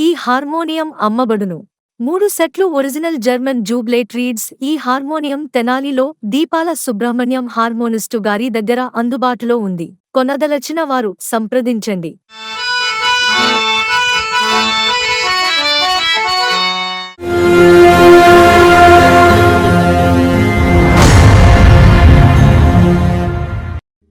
ఈ హార్మోనియం అమ్మబడును. మూడు సెట్లు ఒరిజినల్ జర్మన్ జూబ్లేట్ రీడ్స్ ఈ హార్మోనియం తెనాలిలో దీపాల సుబ్రహ్మణ్యం హార్మోనిస్టు గారి దగ్గర అందుబాటులో ఉంది. కొనదలచిన వారు సంప్రదించండి. thank you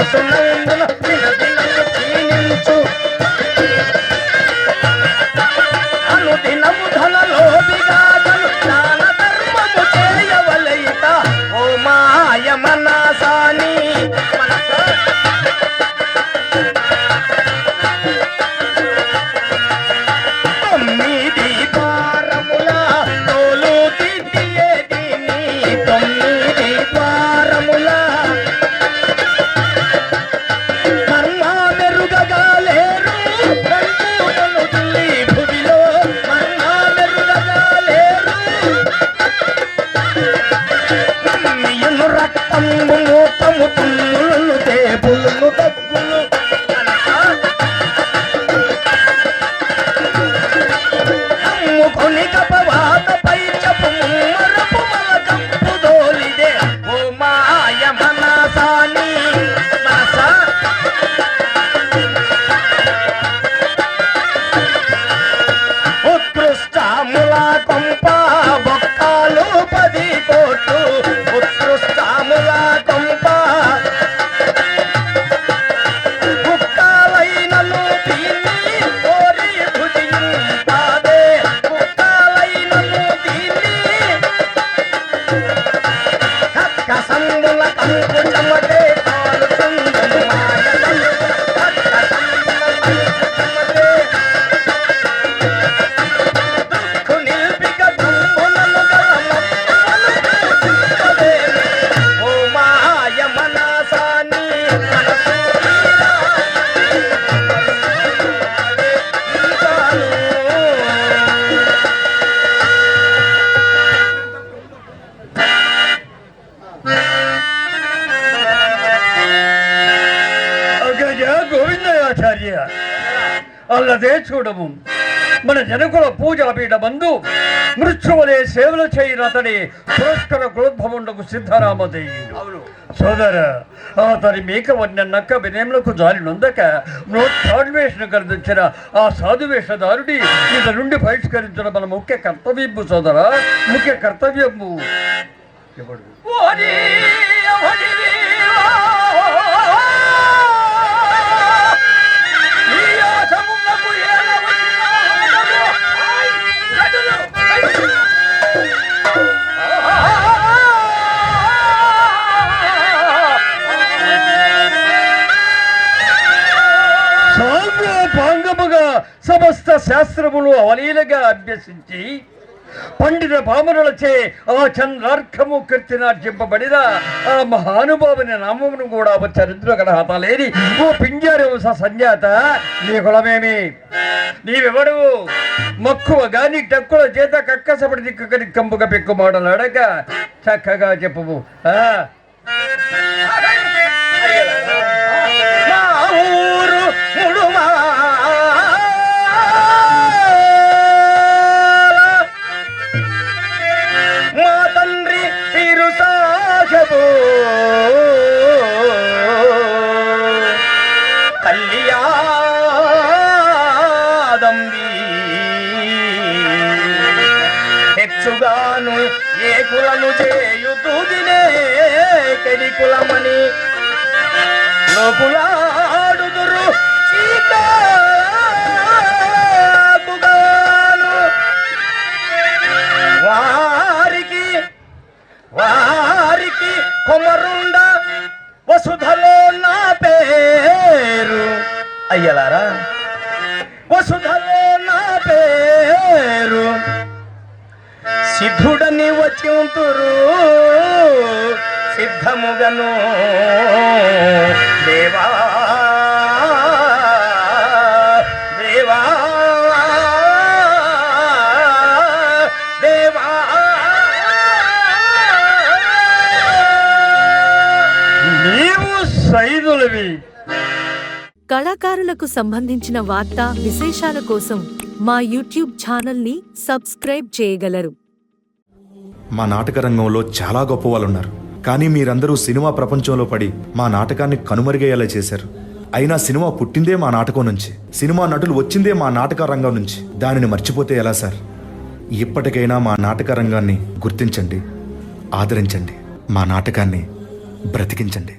Yeah. நம்ம అల్లదే చూడము. మన జనకుల పూజాపీఠ బంధు మృత్యువలే సేవలు చేయిన అతని పురస్కర గోద్భవుండకు సిద్ధరామదేవుడు సోదర అతని మేకవన్న నక్క వినయములకు జారి నొందక నోత్సాన్వేషణ కర్దించిన ఆ సాధువేషధారుడి ఇత నుండి బహిష్కరించడం మన ముఖ్య కర్తవ్యము సోదర ముఖ్య కర్తవ్యము. ఎవడు? సమస్త శాస్త్రములు అవలీలగా అభ్యసించి పండిత పామరులచే ఆ చంద్రార్కము కీర్తినార్జింపబడిన ఆ మహానుభావుని నామమును కూడా చరిత్ర కడహత లేని ఓ పింజారు సంజాత నీ కులమేమి? నీవెవడు? మక్కువ గాని టక్కుల చేత కక్కసపడి దిక్కని కంపుగా పెక్కుమాటలాడక చక్కగా చెప్పు. ఆ? హెచ్చుగాను ఏ కులను చేయుతుదినే కడి కులమని లోకులాడుదురు చీకాకుగాను వారికి వారికి కొమరుండ వసుధలో నా పేరు. అయ్యలారా వసుధ సిద్ధుడని వచ్చింతురు. సిద్ధముగను. దేవా దేవా దేవా. నీవు సైదులవి. కళాకారులకు సంబంధించిన వార్తా విశేషాల కోసం మా యూట్యూబ్ ఛానల్ని సబ్స్క్రైబ్ చేయగలరు. మా నాటక రంగంలో చాలా గొప్ప వాళ్ళు ఉన్నారు కానీ మీరందరూ సినిమా ప్రపంచంలో పడి మా నాటకాన్ని కనుమరుగయ్యేలా చేశారు. అయినా సినిమా పుట్టిందే మా నాటకం నుంచి. సినిమా నటులు వచ్చిందే మా నాటక రంగం నుంచి. దానిని మర్చిపోతే ఎలా సార్? ఇప్పటికైనా మా నాటక రంగాన్ని గుర్తించండి ఆదరించండి. మా నాటకాన్ని బ్రతికించండి.